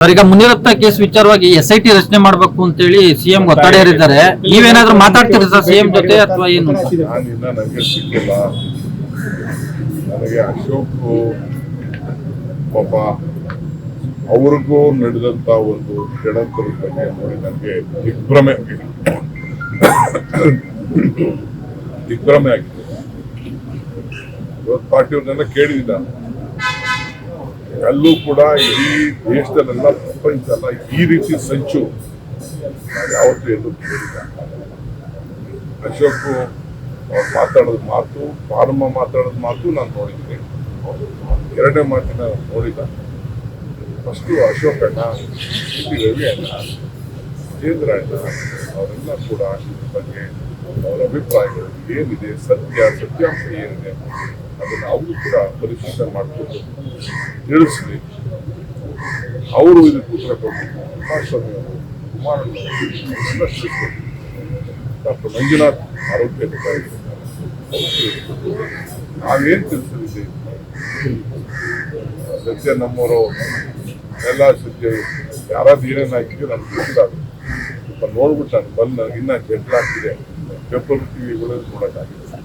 ಈಗ ಮುನಿರತ್ನ ಕೇಸ್ ವಿಚಾರವಾಗಿ S I T ರಚನೆ ಮಾಡಬೇಕು ಅಂತ ಹೇಳಿ ಸಿಎಂ ಒತ್ತಡ ಹೇರಿದ್ದಾರೆ. ನೀವೇನಾದ್ರೂ ಮಾತಾಡ್ತೀರಾ ಸರ್ ಸಿಎಂ ಜೊತೆ ಅಥವಾ ಏನು? ನನಗೆ ಸಿಕ್ಕಿಲ್ಲ. ನನಗೆ ಅಶೋಕ್, ಪಾಪ ಅವ್ರಿಗೂ ನಡೆದಂತ ಒಂದು ಷಡಂತರದ ಬಗ್ಗೆ ನೋಡಿ ನನಗೆ ದಿಗ್ಭ್ರಮೆ ಆಗಿದೆ. ದಿಗ್ಭ್ರಮೆ ಆಗಿದೆ. ಇವತ್ತು ಪಾರ್ಟಿಯವ್ರನ್ನೆಲ್ಲ ಕೇಳಿದ ಅಲ್ಲೂ ಕೂಡ ಇಡೀ ದೇಶದಲ್ಲೆಲ್ಲ ಪ್ರಪಂಚ ಈ ರೀತಿ ಸಂಚು ಯಾವತ್ತೂ ಎಲ್ಲೂ ಕೇಳಿಲ್ಲ. ಅಶೋಕ್ ಅವ್ರು ಮಾತಾಡೋದು ಮಾತು, ಫಾರ್ಮ ಮಾತಾಡೋದು ಮಾತು ನಾನು ನೋಡಿದ್ದೀನಿ. ಎರಡನೇ ಮಾತಿನ ನೋಡಿಲ್ಲ. ಫಸ್ಟು ಅಶೋಕ್ ಅಣ್ಣ ಅಣ್ಣ ರಾಜೇಂದ್ರ ಅಣ್ಣ ಅವರೆಲ್ಲ ಕೂಡ ಇದ್ರ ಬಗ್ಗೆ ಅವರ ಅಭಿಪ್ರಾಯಗಳು ಏನಿದೆ, ಸತ್ಯ, ಸತ್ಯಾಂಶ ಏನಿದೆ ಅದನ್ನು ಅವರು ಕೂಡ ಪರಿಶೀಲನೆ ಮಾಡಿಕೊಂಡು ತಿಳಿಸಲಿ. ಅವರು ಇದಕ್ಕೆ ಉತ್ತರ ಕೊಡಬೇಕು. ಕುಮಾರಸ್ವಾಮಿ ಅವರು ಕುಮಾರಸ್ವಾಮಿ ಡಾಕ್ಟರ್ ಮಂಜುನಾಥ್ ಆರೋಗ್ಯ ಅಧಿಕಾರಿ. ನಾವೇನು ತಿಳಿಸಲಿದೆ? ಸತ್ಯ ನಮ್ಮವರು ಎಲ್ಲ ಸತ್ಯ ಯಾರಾದ್ರೂ ಏನೇನು ಹಾಕಿದ್ರೆ ನಮ್ಗೆ ಗೊತ್ತಿಲ್ಲ. ನೋಡ್ಬಿಟ್ಟು ನಾನು ಬಂದು ನನಗೆ ಇನ್ನೂ ಜಡ್ಲಾಗ್ತಿದೆ ಪೇಪರ್ ಟಿವಿಗಳು ನೋಡೋಕ್ಕಾಗಿಲ್ಲ.